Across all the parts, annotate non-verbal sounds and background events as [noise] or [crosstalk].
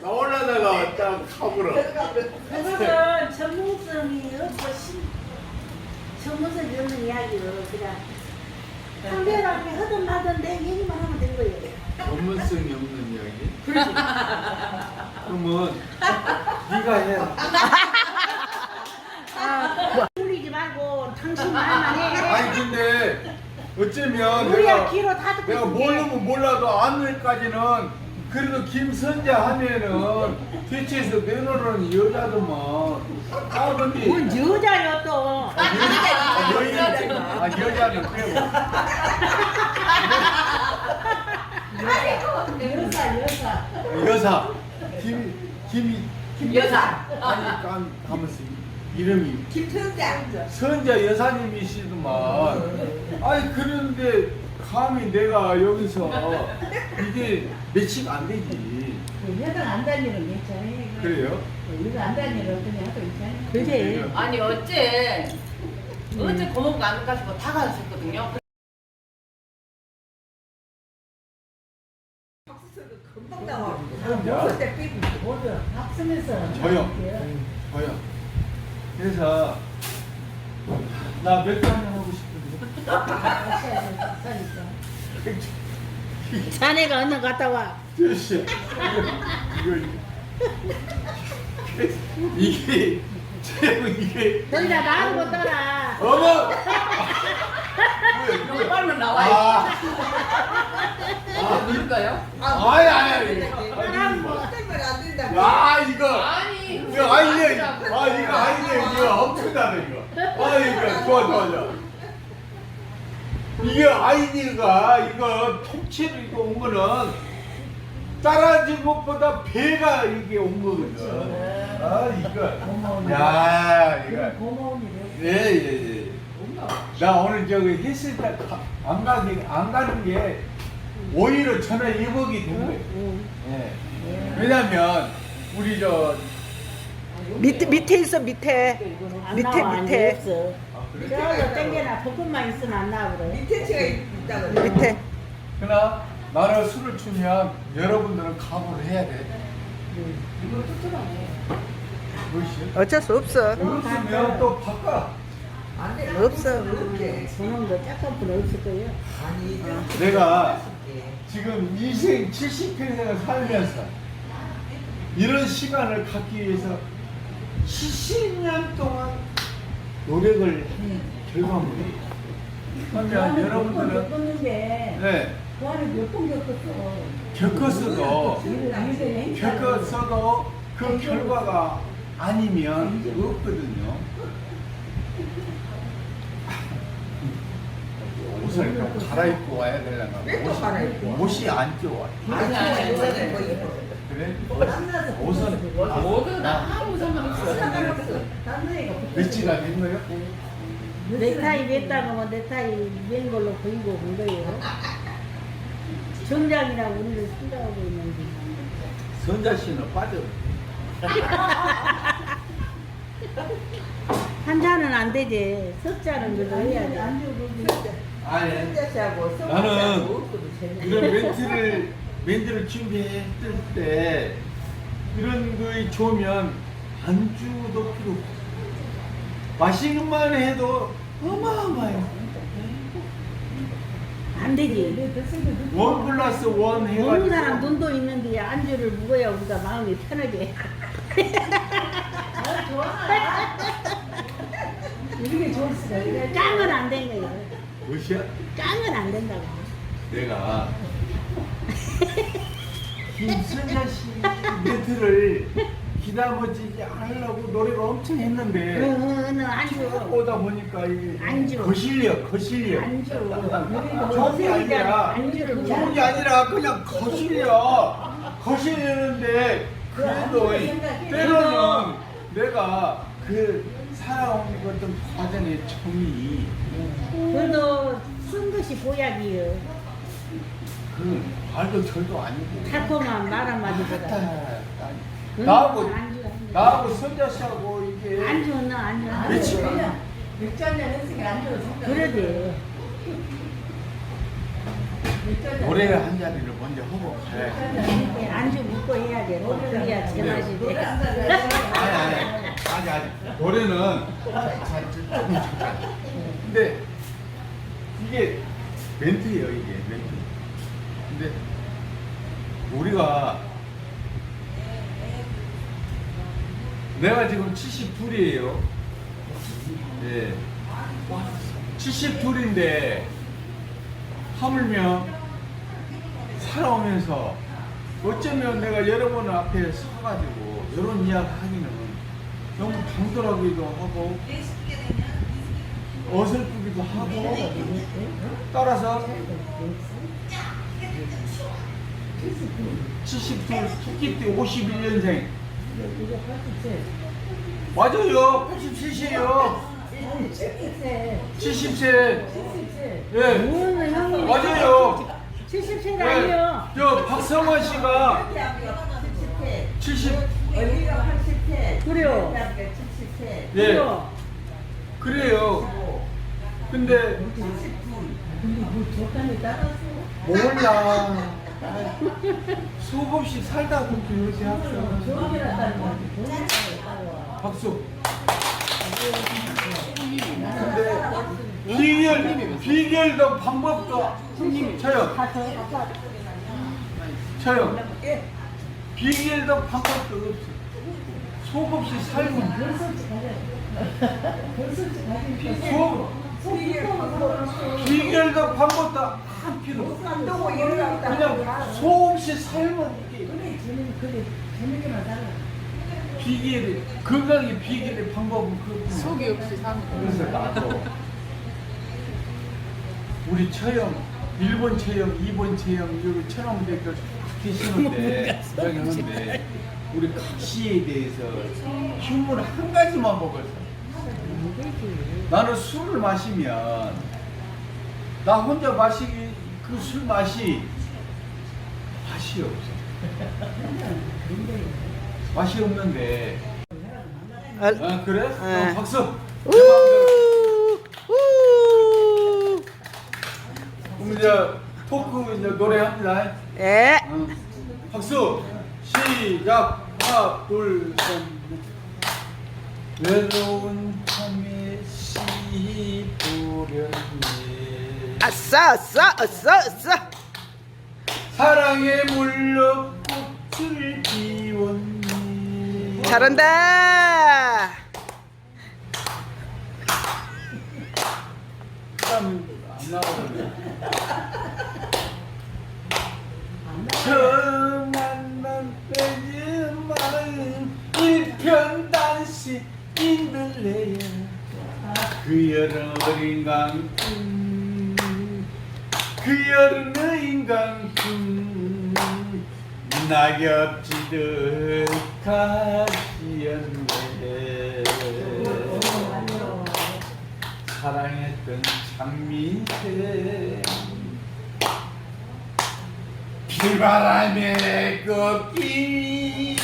나올라다가 딱 하고라. 그것은 전문성이 없고 신 전문성이 없는 이야기로 그냥 상대방이 하든 하든 내 얘기만 하면 된 거예요. 전문성이 없는 이야기. 그러면 네가 해라. 울리지 말고 당신 말만 해. 아니 근데 어쩌면 우리야 내가 귀로 다 듣고 내가. 모르면 몰라도 안늘까지는 그래도 김선자 하면은 대체에서 내놓으는 여자더만. 아 근데 뭔 여자요 또. 아, 여인 아 여자는 그래. 여자 여자. 여사 김 김이 여사. 아니 깐 하면서 이름이 김선자. 선자 여사님이시더만. 아니 그런데 감히 내가 여기서 이게 매치가 안 되지. 여당 안 다니는 게 있잖아요. 그래요? 이거 안 다니는 그냥 하고 있잖아요. 그래. 아니 어째 어째 고모가 안 가시고 다 가셨거든요. 금방 나와. 선자 먹을 때 삐고 모두 합성해서. 저요. 저요. 그래서 나 맥주 한잔 하고 싶은데. 자네가 얼른 갔다 와. 씨, 이거 이거 이게 쟤 이게 너희가 나하고 떠라. 어머 여기 빨면 나와요. 아, 아, 누굴까요? 아니 아니 나하고. 때문에 안 된다. 야 이거 아니. 이거 아이디어 아 이거 아이디어 이거 엄청나다 이거 아 이거 좋아 좋아 좋아 이게 아이디어가 이거 통째로 이거 온 거는 따라진 것보다 배가 이게 온 거거든. 아 이거. 야 이거. 고마운 일이에요. 예예예. 나 오늘 저기 했을 때 안 가기 안 가는 게 오히려 전화 이복이 된 거예요. 예. 왜냐면 우리 저 밑에 밑에 있어 밑에. 안 밑에, 나와, 밑에. 없어. 저거 땡겨나 볶음만 있으면 안 나와 그래. 밑에 채가 있다고. 밑에 그러나 나는 술을 추면 여러분들은 각오를 해야 돼. 이거 쫓아가네. 무엇이? 어쩔 수 없어 없으면 또 바꿔. 안 돼. 없어. 그렇게. 저놈도 짝꿍은 없을 거예요. 아니 좀 내가 예. 지금 인생 70평생을 살면서 이런 시간을 갖기 위해서 70년 동안 노력을 한 결과물이. 그러면 여러분들은 겪었는데 네, 그 안에 몇번 겪었어. 겪었어도 일을 겪었어도 그 결과가 아니면 없거든요. [laughs] 옷을 좀 갈아입고 와야 되려나? 왜또 갈아입고 와? 옷이 안 좋아. 아니 아니 뭐 땀나서 옷은 모두 다 아무 상관없어. 된 거예요? 넥타이 맸다고 뭐 넥타이 맨 걸로 보이고 온 거예요. 정장이라고 우리를 생각하고 있는데. 선자 씨는 빠져. [laughs] 한 잔은 안 되지. 석 잔은 그래도 해야 돼. 아니, 나는 이런 멘트를 멘트를 준비했을 때 이런 거에 좋으면 안주도 필요 없고 마시기만 해도 어마어마해. 안 되지. 원 플러스 원 먹는 해가지고 사람 눈도 있는데 안주를 먹어야 우리가 마음이 편하게. 이렇게 좋을 수가 있네. 짱은 안 된 거예요. 무엇이야? 짱은 안 된다고. 내가 김선자 씨 멘트를 기다려지지 않으려고 노력을 엄청 했는데 어느 안주. 오다 보니까 이게 안주. 거실려 거실려 안주. 좋은 게 아니라 안주를 좋은 게 아니라 그냥 거실려 거실리는데 그래도 때로는 내가 그 살아온 어떤 과정의 정이 그래도 쓴 것이 보약이요. 그 말도 절도 아니고 달콤한 말 한마디보다. 아따, 나하고 안주, 안주. 나하고 선자 씨하고 이게 안주 너 안주. 안주. 며칠 맥주 한잔 했으니까 안 좋아. 그러지. 노래 한 자리를 먼저 하고 가야지. 안주 묻고 해야 돼. 그래야 제맛이 돼. 아니 아니 아니 아니 노래는 자, 조금 잠깐. 근데 이게 멘트예요 이게 멘트. 근데 우리가 내가 지금 72이에요. 예. 72인데 하물며 살아오면서 어쩌면 내가 여러분 앞에 서가지고 이런 이야기 하기는 너무 당돌하기도 하고 어설프기도 하고 따라서 72 토끼 때 51년생 맞아요 87세요 70세 예 뭐는 형님 맞아요 70세가 네, 아니요. 저 박성원 씨가 70 그래요. 예 그래요. 그래요 근데 뭐 적당히 따라서. 몰라. 수업 없이 살다 그렇게 이렇게. 저기라다는 박수. 근데 비결 비결도 방법도 저요. 저요. 비결도 방법도 없어. 수업 없이 살고 수업 비결도 방법도 한 필요 없어. 그냥 수업 없이 살면 이게. 그래, 재밌게만 살아. 비결이 건강의 비결의 방법은 그 속이 없이 사는 그래서 나도 우리 처형 일본 처형 일본 처형 여기 천황대교 계시는데 구경했는데 우리 각시에 대해서 휴문 한 가지만 먹었어 나는 술을 마시면 나 혼자 마시기 그 술 맛이 맛이 없어 맛이 없는데 아, 아 그래? 네. 어, 박수. 그럼 이제 토크 이제 노래합니다. 예. 어. 박수. 시작. 하나, 둘, 셋. 넷. 외로운 밤에 시 보렸네. 아싸, 아싸, 아싸, 아싸. 사랑에 물러 꽃을 피웠네. 잘한다. 참, 안 나오는 강꿈 그 여름 어린 강꿈 낙엽 지듯 가시였네. 사랑했던 장미새. 비바람에 꺾이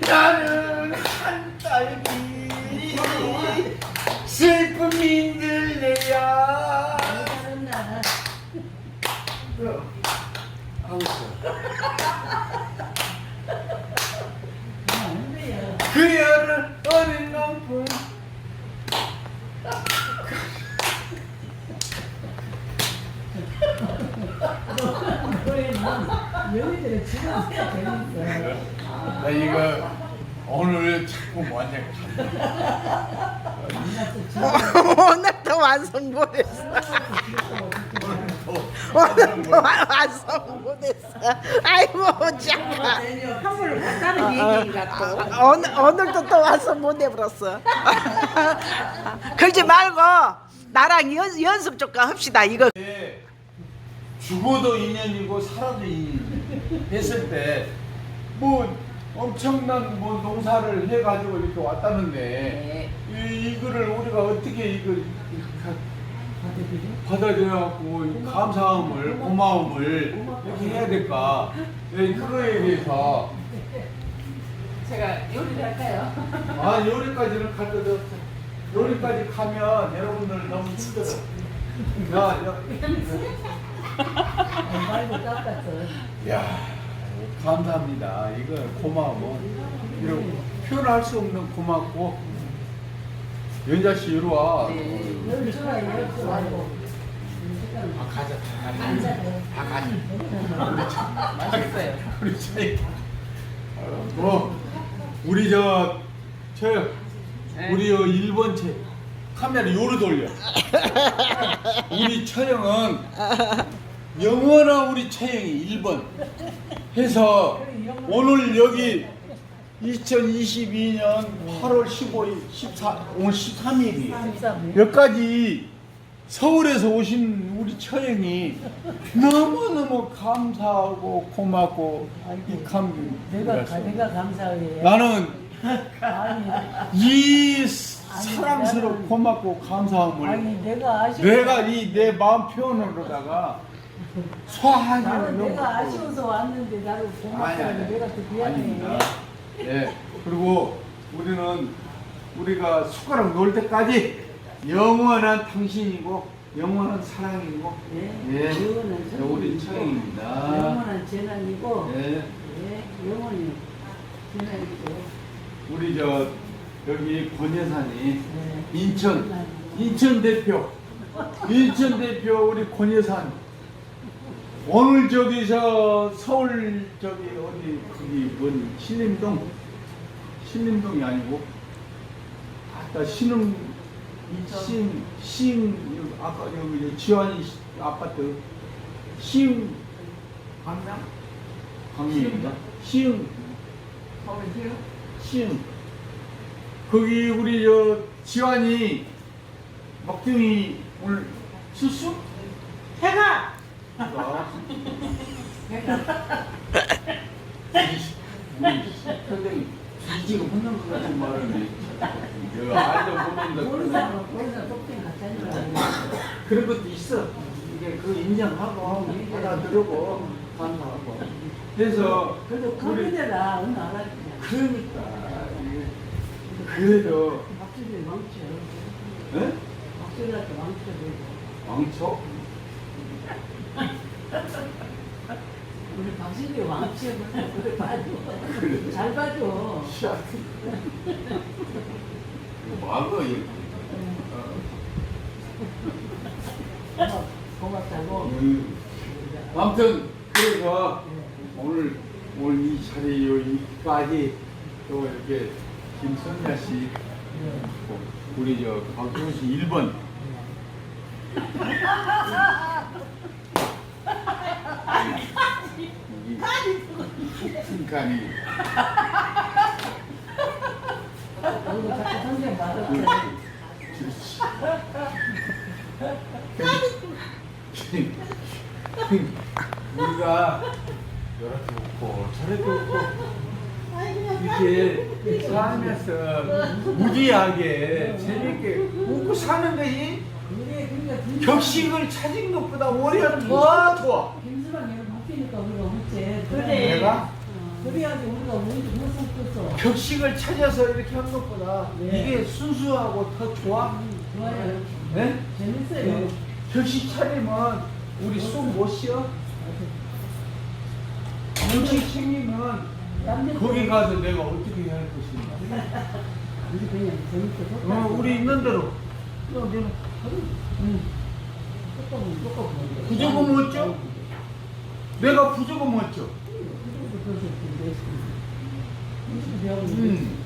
나는 한 딸기 슬픔 나 이거 오늘 자꾸 완전 오늘도 완성 못했어. 오늘도 와- 완성 못했어. 아이고, 잠깐. 다른 얘기인가 또. 아, 오늘, 오늘도 또 완성 못 해버렸어. 그러지 말고 나랑 연, 연습 좀 합시다. 이거 때 죽어도 인연이고 살아도 인연 했을 때 뭐 엄청난 뭐 농사를 해가지고 이렇게 왔다는데 이, 이거를 우리가 어떻게 이걸 받아들여갖고 이 감사함을 고마움을 이렇게 해야 될까 네, 그거에 대해서 제가 요리를 할까요? 아 요리까지는 갈 것도 없어 요리까지 가면 여러분들 너무 힘들어 야, 야 말고 깎았어. 야 감사합니다. 이거 고마워. 이런 표현할 수 없는 고맙고 연자 씨 이리 와. 네. 아 가자. 앉아. 아 가자. 맛있어요. [laughs] 우리 차이. 뭐 우리 저저 우리 요 1번 채 카메라 요로 돌려. 우리 처형은 영원한 우리 처형이 1번 해서 오늘 여기 2022년 8월 15일 14 오늘 13일이 여기까지 서울에서 오신 우리 처형이 너무너무 감사하고 고맙고 이 감, 내가, 가- 내가 감사해. 나는 아니, 이 사랑스럽고 고맙고 감사함을 아니, 내가 아쉬워. 내가 이 내 마음 표현으로다가 소화하기는 나는 너무 내가 아쉬워서 왔는데 나를 아니, 고맙다고 아니, 내가 또 미안해. 아닙니다. 예. 그리고 우리는 우리가 숟가락 놓을 때까지 영원한 당신이고 영원한 사랑이고 네. 예. 영원한 네, 우리 처형입니다. 영원한 재난이고, 예. 예, 영원히 재난이고. 우리 저 여기 권여산이 네. 인천 인천 대표 인천 대표 우리 권여산 오늘 저기서 서울 저기 어디 거기 뭔 신림동? 신림동이 아니고? 아까 신흥 신, 신 여기 아까 여기 지환이 시- 아파트. 신 광명 광명인가? 시흥. 시흥? 거기 우리 저 지환이 막둥이 오늘 수수 선생님 혼난 것 같은 말을 해. 내가 모르는. 그런 것도 있어. 이게 그 인정하고 받아들이고 감사하고. 그래서 그래도 우리 컴퓨터라 어느 알았냐. 그러니까 이게 그래도 박수들 망쳐. 에? 박수들한테 망쳐. 왕초 [laughs] 우리 박수들 망쳐. [laughs] 그래 봐줘. [laughs] 잘 이거. 어. 고맙다고. 음. 아무튼 그래서 오늘 오늘 이 자리 여기까지 또 이렇게 김선야 씨 우리 저 박준 씨 1번 너도 선생 맞아. 우리가 이렇게 웃고 저렇게 웃고 이렇게 살면서 무지하게 재밌게 웃고 사는 것이 격식을 찾은 것보다 오히려 더 좋아. 김수랑 웃기니까 우리가 웃지. 그래. 내가 그래야지 우리가 웃- 웃음 떴어. 격식을 찾아서 이렇게 한 것보다 네. 이게 순수하고 더 좋아. 좋아요. 네? 재밌어요. 격식 차리면 우리 숨못 쉬어. 격식 챙기면 남들 거기 가서 내가 어떻게 해야 할 것인가. [laughs] 우리 그냥 재밌게 어, 우리 있는 대로. 야, 너는 응. 똑같은 똑같은 부족은 없죠? 네. 내가 부족은 뭐였죠? 음. 음. 음.